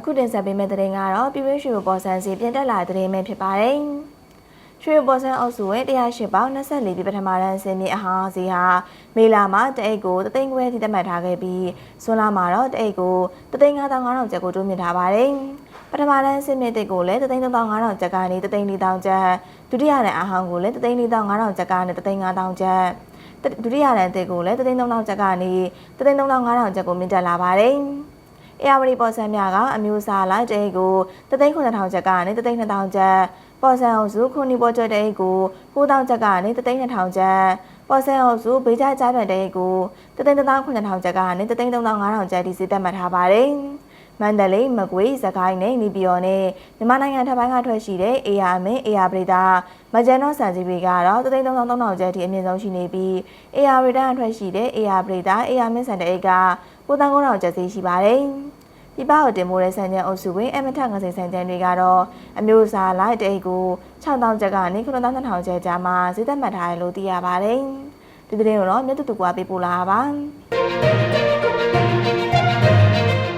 အခုတင်ဆက်ပေးမယ့်သတင်းကတော့ပြည်တွင်းရွှေပေါ်ဆန်းစီပြင်တက်လာတဲ့သတင်းပဲဖြစ်ပါတယ်။ရွှေပေါ်ဆန်းအုပ်စုဝင်108ပေါင်24ပြည်ပထမရန်စင်မြေအဟာစီဟာမေလာမှာတအိတ်ကိုတသိန်းခွဲထိသတ်မှတ်ထားခဲ့ပြီးဆွန်လာမှာတော့တအိတ်ကိုတသိန်း9500ကျပ်ကိုတိုးမြင့်ထားပါတယ်။ပထမရန်စင်မြေတိတ်ကိုလည်းတသိန်း3500ကျပ်ကနေတသိန်း4000ကျပ်ဒုတိယရန်အဟောင်းကိုလည်းတသိန်း4500ကျပ်ကနေတသိန်း5000ကျပ်ဒုတိယရန်အသစ်ကိုလည်းတသိန်း3000ကျပ်ကနေတသိန်း3500ကျပ်ကိုမြင့်တက်လာပါတယ်။ အေယာဝတီပေါ်ဆန်းများကအမျိုးအစားလိုက်တဲ့အိတ်ကို3,900ကျပ်ကနေ3,200ကျပ်ပေါ်ဆန်းအောင်စုခုနီပေါ်ကျွတ်တဲ့အိတ်ကို9,000ကျပ်ကနေ3,200ကျပ်ပေါ်ဆန်းအောင်စုဘေးကြကြားပြန်တဲ့အိတ်ကို3,900ကျပ်ကနေ3,300ကျပ်ဒီစီတက်မှတ်ထားပါတယ် မန္တလေးမကွေးစကိုင်းနဲ့နီပီယော်နဲ့မြန်မာနိုင်ငံထပ်ပိုင်းကထွက်ရှိတဲ့အေယာမင်းအေယာပရိဒါမဂျန်နော့ဆန်စီတွေကတော့3,300ကျပ်ထိအမြင့်ဆုံးရှိနေပြီးအေယာပရိဒါကထွက်ရှိတဲ့အေယာပရိဒါအေယာမင်းဆန်တဲ့အိတ်က9,900ကျပ်စီရှိပါတယ်။ဒီပကိုတင်မိုးတဲ့ဆန်ချန်အုပ်စုဝင်အမထငစိန်ဆန်ချန်တွေကတော့အမျိုးအစားလိုက်တဲ့အိတ်ကို6,000ကျပ်ကနေ9,200ကျပ်ကြားမှာဈေးသက်မှတ်ထားတယ်လို့သိရပါတယ်။ဒီသတင်းကိုတော့မြတ်တူတူကပေးပို့လာတာပါ။